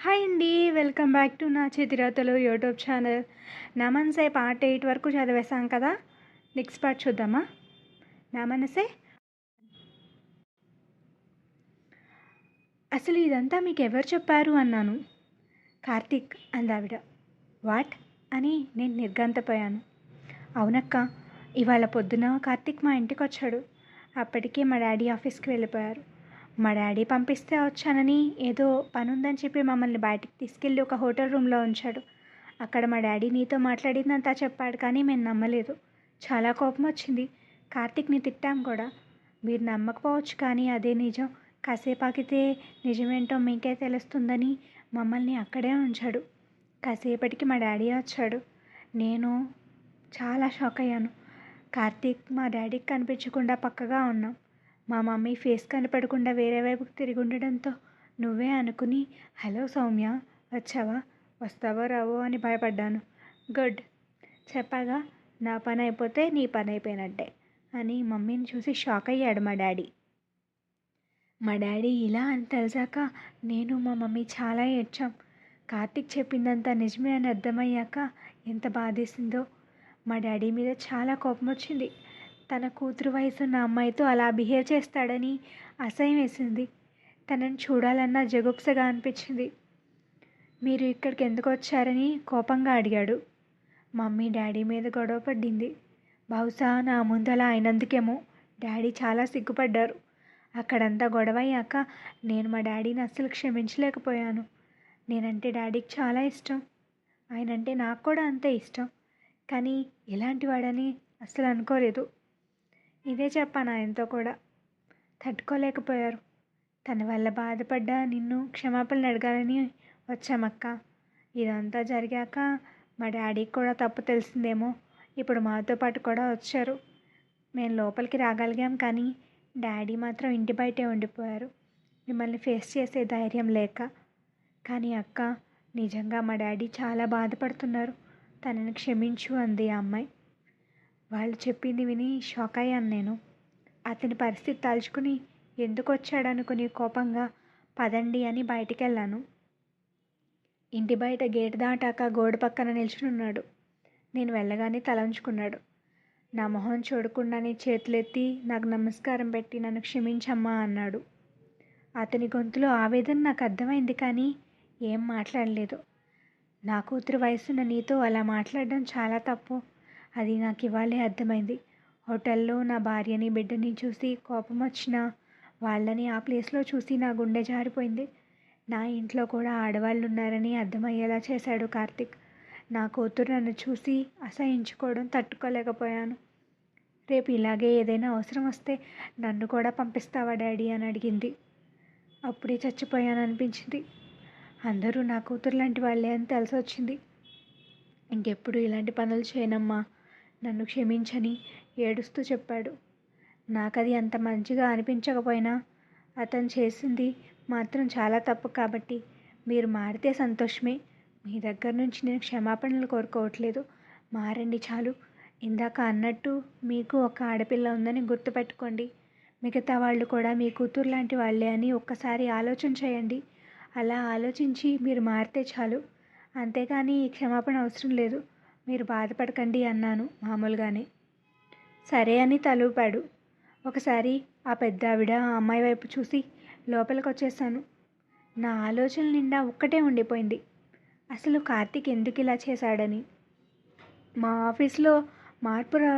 Hi అండి welcome back to నా చేతిరాతలు యూట్యూబ్ ఛానల్. నా మనసే పార్ట్ ఎయిట్ వరకు చదివేశాం కదా? నెక్స్ట్ పార్ట్ చూద్దామా? నా మనసే? అసలు ఇదంతా మీకు ఎవరు చెప్పారు అన్నాను. కార్తీక్ అందావిడ వాట్? అని నేను నిర్గంతపోయాను అవునక్క ఇవాళ పొద్దున కార్తీక్ మా ఇంటికి వచ్చాడు అప్పటికే మా డాడీ ఆఫీస్కి వెళ్ళిపోయారు. మా డాడీ పంపిస్తే వచ్చానని ఏదో పని ఉందని చెప్పి మమ్మల్ని బయటికి తీసుకెళ్ళి ఒక హోటల్ రూమ్లో ఉంచాడు. అక్కడ మా డాడీ నీతో మాట్లాడిందంతా చెప్పాడు కానీ మేము నమ్మలేదు. చాలా కోపం వచ్చింది. కార్తీక్ని తిట్టాం కూడా. మీరు నమ్మకపోవచ్చు కానీ అదే నిజం. కాసేపు ఆగితే నిజమేంటో మీకే తెలుస్తుందని మమ్మల్ని అక్కడే ఉంచాడు. కాసేపటికి మా డాడీ వచ్చాడు. నేను చాలా షాక్ అయ్యాను. కార్తీక్ మా డాడీకి కనిపించకుండా పక్కగా ఉన్నాం. మా మమ్మీ ఫేస్ కనపడకుండా వేరే వైపుకి తిరిగి ఉండడంతో నువ్వే అనుకుని హలో సౌమ్య వచ్చావా? వస్తావో రావో? అని భయపడ్డాను. గుడ్. చెప్పగా నా పని అయిపోతే నీ పని అయిపోయినట్టే అని మమ్మీని చూసి షాక్ అయ్యాడు మా డాడీ. మా డాడీ ఇలా అని తెలిసాక నేను మా మమ్మీ చాలా ఏడ్చాం. కార్తిక్ చెప్పిందంతా నిజమే అని అర్థమయ్యాక ఎంత బాధేసిందో. మా డాడీ మీద చాలా కోపం వచ్చింది తన కూతురు వయసు ఉన్న అమ్మాయితో అలా బిహేవ్ చేస్తాడని అసహ్యం వేసింది. తనని చూడాలన్న జగుప్సగా అనిపించింది. మీరు ఇక్కడికి ఎందుకు వచ్చారని కోపంగా అడిగాడు. మమ్మీ డాడీ మీద గొడవ పడింది బహుశా నా ముందు అలా అయినందుకేమో. డాడీ చాలా సిగ్గుపడ్డారు. అక్కడంతా గొడవ అయ్యాక నేను మా డాడీని అస్సలు క్షమించలేకపోయాను. నేనంటే డాడీకి చాలా ఇష్టం. ఆయనంటే నాకు కూడా అంతే ఇష్టం. కానీ ఇలాంటి వాడని అస్సలు అనుకోలేదు. ఇదే చెప్పాను ఆయనతో కూడా. తట్టుకోలేకపోయారు. తన వల్ల బాధపడ్డా నిన్ను క్షమాపణలు అడగాలని వచ్చామక్క. ఇదంతా జరిగాక మా డాడీకి కూడా తప్పు తెలిసిందేమో. ఇప్పుడు మాతో పాటు కూడా వచ్చారు. మేము లోపలికి రాగలిగాం కానీ డాడీ మాత్రం ఇంటి బయటే ఉండిపోయారు. మిమ్మల్ని ఫేస్ చేసే ధైర్యం లేక. కానీ అక్క నిజంగా మా డాడీ చాలా బాధపడుతున్నారు. తనని క్షమించు అంది ఆ అమ్మాయి. వాళ్ళు చెప్పింది విని షాక్ అయ్యాను నేను. అతని పరిస్థితి తలుచుకుని ఎందుకు వచ్చాడనుకుని కోపంగా పదండి అని బయటికి వెళ్ళాను ఇంటి బయట గేట్ దాటాక గోడ పక్కన నిల్చునున్నాడు నేను వెళ్ళగానే తలంచుకున్నాడు. నా మొహం చూడకుండానే చేతులెత్తి నాకు నమస్కారం పెట్టి నన్ను క్షమించమ్మా అన్నాడు. అతని గొంతులో ఆవేదన నాకు అర్థమైంది కానీ ఏం మాట్లాడలేదు. నా కూతురు వయసున్న నీతో అలా మాట్లాడడం చాలా తప్పు. అది నాకు ఇవాళే అర్థమైంది. హోటల్లో నా భార్యని బిడ్డని చూసి కోపం వచ్చిన వాళ్ళని ఆ ప్లేస్లో చూసి నా గుండె జారిపోయింది. నా ఇంట్లో కూడా ఆడవాళ్ళు ఉన్నారని అర్థమయ్యేలా చేశాడు కార్తిక్. నా కూతురు నన్ను చూసి అసహించుకోవడం తట్టుకోలేకపోయాను. రేపు ఇలాగే ఏదైనా అవసరం వస్తే నన్ను కూడా పంపిస్తావా డాడీ అని అడిగింది. అప్పుడే చచ్చిపోయాను అనిపించింది. అందరూ నా కూతురు లాంటి వాళ్ళే అని తెలిసి వచ్చింది ఇంకెప్పుడు ఇలాంటి పనులు చేయనమ్మా. నన్ను క్షమించని ఏడుస్తూ చెప్పాడు. నాకది అంత మంచిగా అనిపించకపోయినా అతను చేసింది మాత్రం చాలా తప్పు కాబట్టి మీరు మారితే సంతోషమే. మీ దగ్గర నుంచి నేను క్షమాపణలు కోరుకోవట్లేదు. మారండి చాలు. ఇందాక అన్నట్టు మీకు ఒక ఆడపిల్ల ఉందని గుర్తుపెట్టుకోండి. మిగతా వాళ్ళు కూడా మీ కూతురు లాంటి వాళ్ళే అని ఒక్కసారి ఆలోచన చేయండి. అలా ఆలోచించి మీరు మారితే చాలు. అంతేగాని క్షమాపణ అవసరం లేదు. మీరు బాధపడకండి అన్నాను మామూలుగానే. సరే అని తలూపాడు. ఒకసారి ఆ పెద్ద ఆవిడ ఆ అమ్మాయి వైపు చూసి లోపలికి వచ్చేసాను నా ఆలోచన నిండా ఒక్కటే ఉండిపోయింది. అసలు కార్తీక్ ఎందుకు ఇలా చేశాడని. మా ఆఫీస్లో మార్పు రా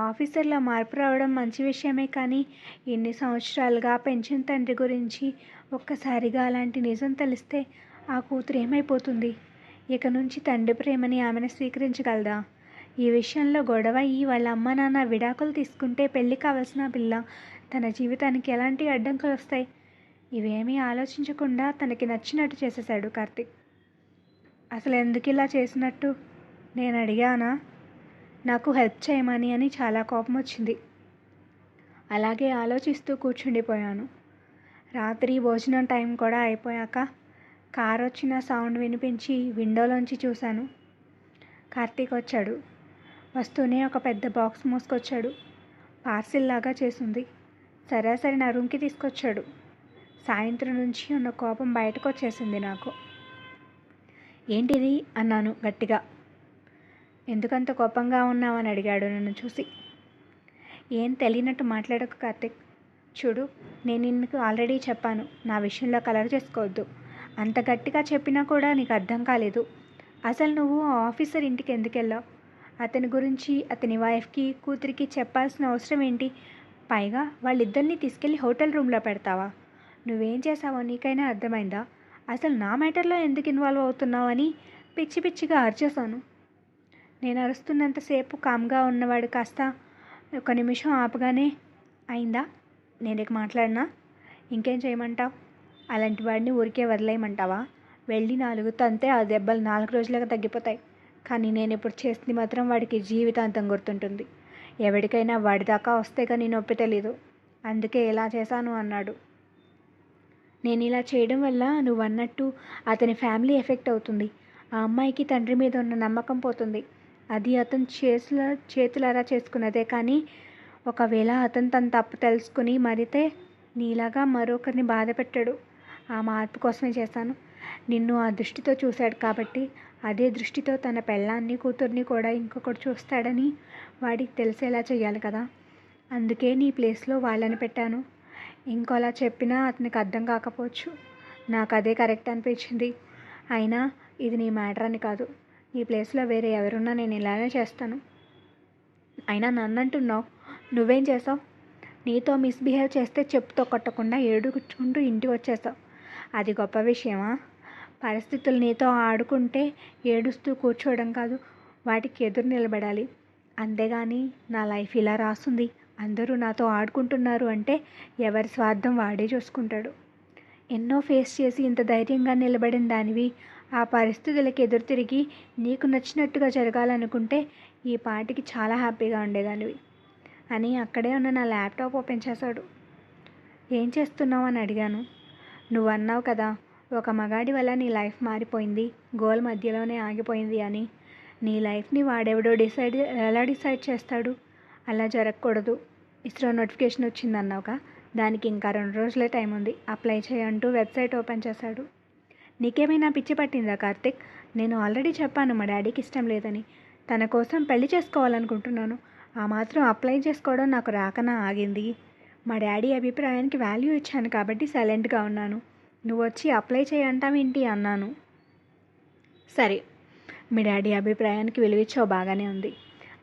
ఆఫీసర్లో మార్పు రావడం మంచి విషయమే కానీ ఎన్ని సంవత్సరాలుగా పెన్షన్ తండ్రి గురించి ఒక్కసారిగా అలాంటి నిజం తెలిస్తే ఆ కూతురు ఏమైపోతుంది? ఇక నుంచి తండ్రి ప్రేమని ఆమెను స్వీకరించగలదా? ఈ విషయంలో గొడవ అయ్యి వాళ్ళ అమ్మ నాన్న విడాకులు తీసుకుంటే పెళ్ళి కావాల్సిన పిల్ల తన జీవితానికి ఎలాంటి అడ్డంకులు వస్తాయి? ఇవేమీ ఆలోచించకుండా తనకి నచ్చినట్టు చేసేశాడు కార్తిక్. అసలు ఎందుకు ఇలా చేసినట్టు? నేను అడిగానా? నాకు హెల్ప్ చేయమని అని చాలా కోపం వచ్చింది. అలాగే ఆలోచిస్తూ కూర్చుండిపోయాను. రాత్రి భోజనం టైం కూడా అయిపోయాక కార్ వచ్చిన సౌండ్ వినిపించి విండోలోంచి చూశాను. కార్తీక్ వచ్చాడు వస్తూనే ఒక పెద్ద బాక్స్ మోసుకొచ్చాడు. పార్సిల్ లాగా చేసింది. సరాసరి నా రూమ్కి తీసుకొచ్చాడు. సాయంత్రం నుంచి ఉన్న కోపం బయటకు వచ్చేసింది నాకు. ఏంటిది? అన్నాను గట్టిగా. ఎందుకంత కోపంగా ఉన్నావని అడిగాడు నన్ను చూసి. ఏం తెలియనట్టు మాట్లాడకు కార్తిక్. చూడు నేను నీకు ఆల్రెడీ చెప్పాను. నా విషయంలో కలర్ చేసుకోవద్దు. అంత గట్టిగా చెప్పినా కూడా నీకు అర్థం కాలేదు. అసలు నువ్వు ఆ ఆఫీసర్ ఇంటికి ఎందుకు వెళ్ళావు? అతని గురించి అతని వైఫ్కి కూతురికి చెప్పాల్సిన అవసరం ఏంటి? పైగా వాళ్ళిద్దరిని తీసుకెళ్ళి హోటల్ రూమ్లో పెడతావా? నువ్వేం చేసావో నీకైనా అర్థమైందా? అసలు నా మ్యాటర్లో ఎందుకు ఇన్వాల్వ్ అవుతున్నావు అని పిచ్చి పిచ్చిగా అరిచేశాను నేను అరుస్తున్నంతసేపు కామ్గా ఉన్నవాడు కాస్త ఒక నిమిషం ఆపగానే అయిందా? నేను ఇక మాట్లాడినా? ఇంకేం చేయమంటావు? అలాంటి వాడిని ఊరికే వదిలేయమంటావా? వెళ్ళి నాలుగు తంతే ఆ దెబ్బలు నాలుగు రోజులకు తగ్గిపోతాయి. కానీ నేను ఇప్పుడు చేసింది మాత్రం వాడికి జీవితాంతం గుర్తుంటుంది. ఎవరికైనా వాడి దాకా వస్తే కానీ నొప్పి తెలీదు. అందుకే ఇలా చేశాను అన్నాడు. నేను ఇలా చేయడం వల్ల నువ్వు అన్నట్టు అతని ఫ్యామిలీ ఎఫెక్ట్ అవుతుంది. ఆ అమ్మాయికి తండ్రి మీద ఉన్న నమ్మకం పోతుంది. అది అతను చేతుల చేతులారా చేసుకున్నదే కానీ ఒకవేళ అతను తన తప్పు తెలుసుకుని మరితే నీలాగా మరొకరిని బాధ పెట్టాడు ఆ మార్పు కోసమే చేశాను నిన్ను ఆ దృష్టితో చూశాడు కాబట్టి అదే దృష్టితో తన పెళ్ళాన్ని కూతుర్ని కూడా ఇంకొకటి చూస్తాడని వాడికి తెలిసేలా చేయాలి కదా. అందుకే నీ ప్లేస్లో వాళ్ళని పెట్టాను. ఇంకోలా చెప్పినా అతనికి అర్థం కాకపోవచ్చు. నాకు అదే కరెక్ట్ అనిపించింది. అయినా ఇది నీ మ్యాటర్ అని కాదు. నీ ప్లేస్లో వేరే ఎవరున్నా నేను ఇలానే చేస్తాను. అయినా నన్ను అంటున్నావు నువ్వేం చేసావు? నీతో మిస్బిహేవ్ చేస్తే చెప్పుతో కొట్టకుండా ఏడుకుంటూ ఇంటికి వచ్చేసావు. అది గొప్ప విషయమా? పరిస్థితులు నీతో ఆడుకుంటే ఏడుస్తూ కూర్చోవడం కాదు వాటికి ఎదురు నిలబడాలి. అంతేగాని నా లైఫ్ ఇలా రాస్తుంది. అందరూ నాతో ఆడుకుంటున్నారు అంటే ఎవరి స్వార్థం వాడే చూసుకుంటాడు. ఎన్నో ఫేస్ చేసి ఇంత ధైర్యంగా నిలబడిన దానివి ఆ పరిస్థితులకు ఎదురు తిరిగి నీకు నచ్చినట్టుగా జరగాలనుకుంటే ఈ పాటికి చాలా హ్యాపీగా ఉండేదానివి. అని అక్కడే ఉన్న నా ల్యాప్టాప్ ఓపెన్ చేశాడు. ఏం చేస్తున్నావు అని అడిగాను. నువ్వు అన్నావు కదా ఒక మగాడి వల్ల నీ లైఫ్ మారిపోయింది గోల్ మధ్యలోనే ఆగిపోయింది అని. నీ లైఫ్ని వాడెవడో డిసైడ్ ఎలా డిసైడ్ చేస్తాడు? అలా జరగకూడదు. ఇస్రో నోటిఫికేషన్ వచ్చింది దానికి ఇంకా రెండు రోజులే టైం ఉంది. అప్లై చేయంటూ వెబ్సైట్ ఓపెన్ చేశాడు. నీకేమైనా పిచ్చి పట్టిందా కార్తిక్? నేను ఆల్రెడీ చెప్పాను మా డాడీకి ఇష్టం లేదని. తన కోసం పెళ్ళి చేసుకోవాలనుకుంటున్నాను. ఆ మాత్రం అప్లై చేసుకోవడం నాకు రాకనా ఆగింది. మా డాడీ అభిప్రాయానికి వాల్యూ ఇచ్చాను కాబట్టి సైలెంట్గా ఉన్నాను. నువ్వు వచ్చి అప్లై చేయంటావేంటి అన్నాను. సరే. మీ డాడీ అభిప్రాయానికి విలువిచ్చావు బాగానే ఉంది.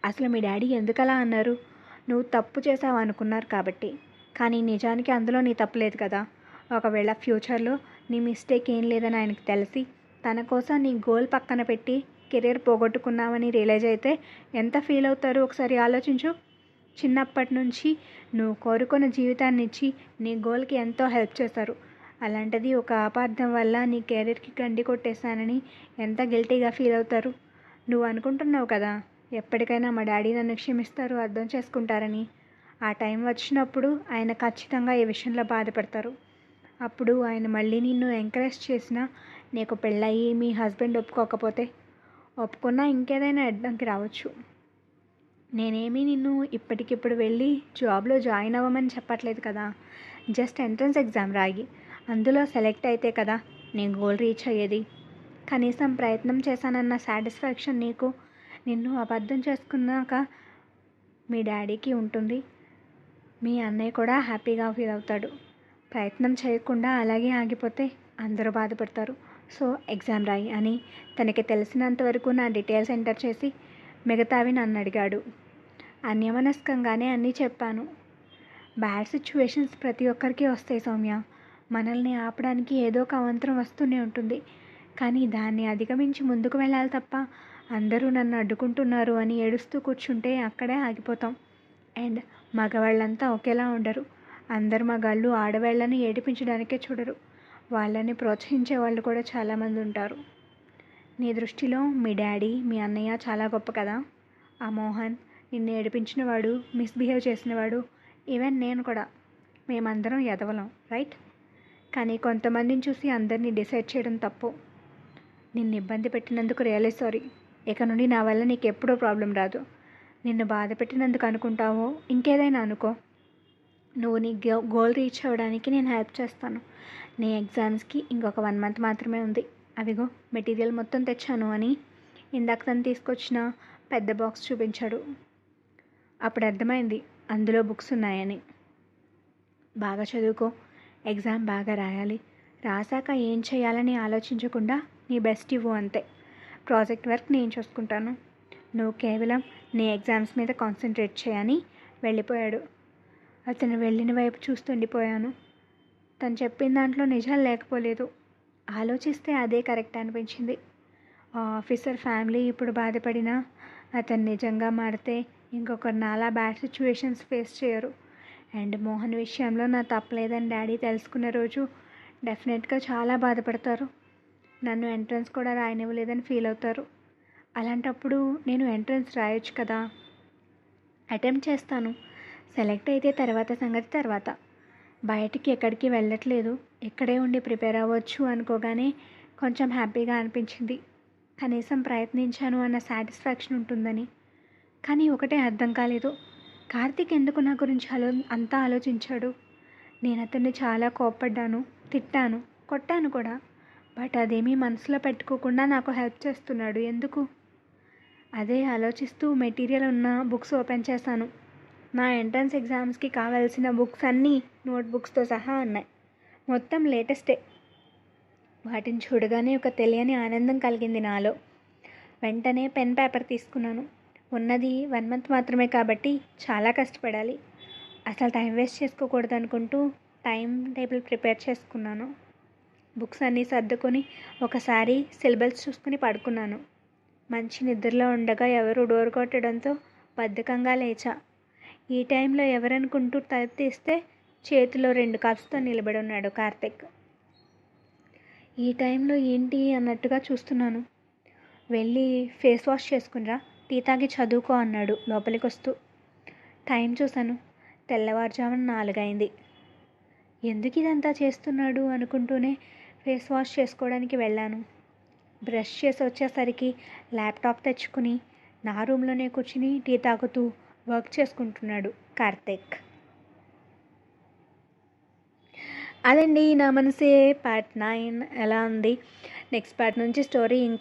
అసలు మీ డాడీ ఎందుకలా అన్నారు? నువ్వు తప్పు చేసావు అనుకున్నారు కాబట్టి. కానీ నిజానికి అందులో నీ తప్పు లేదు కదా. ఒకవేళ ఫ్యూచర్లో నీ మిస్టేక్ ఏం లేదని ఆయనకు తెలిసి తన కోసం నీ గోల్ పక్కన పెట్టి కెరీర్ పోగొట్టుకున్నావని రియలైజ్ అయితే ఎంత ఫీల్ అవుతారో? ఒకసారి ఆలోచించు. చిన్నప్పటి నుంచి నువ్వు కోరుకున్న జీవితాన్ని ఇచ్చి నీ గోల్కి ఎంతో హెల్ప్ చేశారు అలాంటిది ఒక అపార్థం వల్ల నీ కెరీర్కి గండి కొట్టేశానని ఎంత గిల్టీగా ఫీల్ అవుతారు? నువ్వు అనుకుంటున్నావు కదా ఎప్పటికైనా మా డాడీ నన్ను క్షమిస్తారు అర్థం చేసుకుంటారని. ఆ టైం వచ్చినప్పుడు ఆయన ఖచ్చితంగా ఈ విషయంలో బాధపడతారు. అప్పుడు ఆయన మళ్ళీ నిన్ను ఎంకరేజ్ చేసినా నీకు పెళ్ళయి మీ హస్బెండ్ ఒప్పుకోకపోతే ఒప్పుకున్నా ఇంకేదైనా అడ్డంకి రావచ్చు. నేనేమీ నిన్ను ఇప్పటికిప్పుడు వెళ్ళి జాబ్లో జాయిన్ అవ్వమని చెప్పట్లేదు కదా. జస్ట్ ఎంట్రన్స్ ఎగ్జామ్ రాయి. అందులో సెలెక్ట్ అయితే కదా నేను గోల్ రీచ్ అయ్యేది. కనీసం ప్రయత్నం చేశానన్న సాటిస్ఫాక్షన్ నీకు నిన్ను అబద్ధం చేసుకున్నాక మీ డాడీకి ఉంటుంది. మీ అన్నయ్య కూడా హ్యాపీగా ఫీల్ అవుతాడు. ప్రయత్నం చేయకుండా అలాగే ఆగిపోతే అందరూ బాధపడతారు. సో ఎగ్జామ్ రాయి అని తనకి తెలిసినంత వరకు నా డీటెయిల్స్ ఎంటర్ చేసి మిగతావి నన్ను అడిగాడు. అన్యమనస్కంగానే అన్నీ చెప్పాను. బ్యాడ్ సిచ్యువేషన్స్ ప్రతి ఒక్కరికి వస్తాయి సౌమ్య. మనల్ని ఆపడానికి ఏదో ఒక అవంతరం వస్తూనే ఉంటుంది. కానీ దాన్ని అధిగమించి ముందుకు వెళ్ళాలి తప్ప అందరూ నన్ను అడ్డుకుంటున్నారు అని ఏడుస్తూ కూర్చుంటే అక్కడే ఆగిపోతాం. అండ్ మగవాళ్ళంతా ఒకేలా ఉండరు. అందరు మగాళ్ళు ఆడవాళ్ళని ఏడిపించడానికే చూడరు. వాళ్ళని ప్రోత్సహించే వాళ్ళు కూడా చాలామంది ఉంటారు. నీ దృష్టిలో మీ డాడీ మీ అన్నయ్య చాలా గొప్ప కదా? ఆ మోహన్ నిన్ను ఏడిపించిన వాడు మిస్బిహేవ్ చేసినవాడు ఈవెన్ నేను కూడా. మేమందరం ఎదవలం రైట్? కానీ కొంతమందిని చూసి అందరినీ డిసైడ్ చేయడం తప్పు. నిన్ను ఇబ్బంది పెట్టినందుకు రియలీ సారీ. ఇక నుండి నా వల్ల నీకు ఎప్పుడూ ప్రాబ్లం రాదు. నిన్ను బాధ పెట్టినందుకు అనుకుంటావో ఇంకేదైనా అనుకో. నువ్వు నీ గో గోల్ రీచ్ అవ్వడానికి నేను హెల్ప్ చేస్తాను. నీ ఎగ్జామ్స్కి ఇంకొక వన్ మంత్ మాత్రమే ఉంది. అవిగో మెటీరియల్ మొత్తం తెచ్చాను అని ఇందాక తను తీసుకొచ్చిన పెద్ద బాక్స్ చూపించాడు. అప్పుడు అర్థమైంది అందులో బుక్స్ ఉన్నాయని. బాగా చదువుకో ఎగ్జామ్ బాగా రాయాలి. రాసాక ఏం చేయాలని ఆలోచించకుండా నీ బెస్ట్ ఇవ్వు అంతే. ప్రాజెక్ట్ వర్క్ నేను చూసుకుంటాను. నువ్వు కేవలం నీ ఎగ్జామ్స్ మీద కాన్సన్ట్రేట్ చేయని వెళ్ళిపోయాడు. అతను వెళ్ళిన వైపు చూస్తుండిపోయాను. తను చెప్పిన దాంట్లో నిజాలు లేకపోలేదు. ఆలోచిస్తే అదే కరెక్ట్ అనిపించింది. ఆఫీసర్ ఫ్యామిలీ ఇప్పుడు బాధపడినా అతను నిజంగా మారితే ఇంకొకరు నాలా బ్యాడ్ సిచ్యువేషన్స్ ఫేస్ చేయరు. అండ్ మోహన్ విషయంలో నా తప్పలేదని డాడీ తెలుసుకున్న రోజు డెఫినెట్గా చాలా బాధపడతారు. నన్ను ఎంట్రన్స్ కూడా రాయనివ్వలేదని ఫీల్ అవుతారు. అలాంటప్పుడు నేను ఎంట్రన్స్ రాయొచ్చు కదా. అటెంప్ట్ చేస్తాను. సెలెక్ట్ అయితే తర్వాత సంగతి తర్వాత. బయటికి ఎక్కడికి వెళ్ళట్లేదు. ఇక్కడే ఉండి ప్రిపేర్ అవ్వచ్చు అనుకోగానే కొంచెం హ్యాపీగా అనిపించింది. కనీసం ప్రయత్నించాను అన్న సాటిస్ఫాక్షన్ ఉంటుందని. కానీ ఒకటే అర్థం కాలేదు. కార్తీక్ ఎందుకు నా గురించి ఆలో అంతా ఆలోచించాడు? నేను అతన్ని చాలా కోప్పడ్డాను తిట్టాను కొట్టాను కూడా. బట్ అదేమీ మనసులో పెట్టుకోకుండా నాకు హెల్ప్ చేస్తున్నాడు. ఎందుకు? అదే ఆలోచిస్తూ మెటీరియల్ ఉన్న బుక్స్ ఓపెన్ చేశాను. నా ఎంట్రన్స్ ఎగ్జామ్స్కి కావాల్సిన బుక్స్ అన్నీ నోట్బుక్స్తో సహా ఉన్నాయి. మొత్తం లేటెస్టే. వాటిని చూడగానే ఒక తెలియని ఆనందం కలిగింది నాలో. వెంటనే పెన్ పేపర్ తీసుకున్నాను. ఉన్నది వన్ మంత్ మాత్రమే కాబట్టి చాలా కష్టపడాలి. అసలు టైం వేస్ట్ చేసుకోకూడదు అనుకుంటూ టైం టేబుల్ ప్రిపేర్ చేసుకున్నాను. బుక్స్ అన్నీ సర్దుకొని ఒకసారి సిలబస్ చూసుకుని పడుకున్నాను. మంచి నిద్రలో ఉండగా ఎవరు డోర్ కొట్టడంతో బద్ధకంగా లేచా. ఈ టైంలో ఎవరనుకుంటూ తలుపు తీస్తే చేతిలో రెండు కప్స్తో నిలబడి ఉన్నాడు కార్తిక్. ఈ టైంలో ఏంటి అన్నట్టుగా చూస్తున్నాను. వెళ్ళి ఫేస్ వాష్ చేసుకునిరా టీ తాగి చదువుకో అన్నాడు లోపలికి వస్తూ టైం చూశాను తెల్లవారుజామున నాలుగైంది. ఎందుకు ఇదంతా చేస్తున్నాడు అనుకుంటూనే ఫేస్ వాష్ చేసుకోవడానికి వెళ్ళాను. బ్రష్ చేసి వచ్చేసరికి ల్యాప్టాప్ తెచ్చుకుని నా రూమ్లోనే కూర్చుని టీ తాగుతూ వర్క్ చేసుకుంటున్నాడు కార్తిక్. అదండి నా మనసే పార్ట్ నైన్. ఎలా ఉంది? నెక్స్ట్ పార్ట్ నుంచి స్టోరీ ఇంకా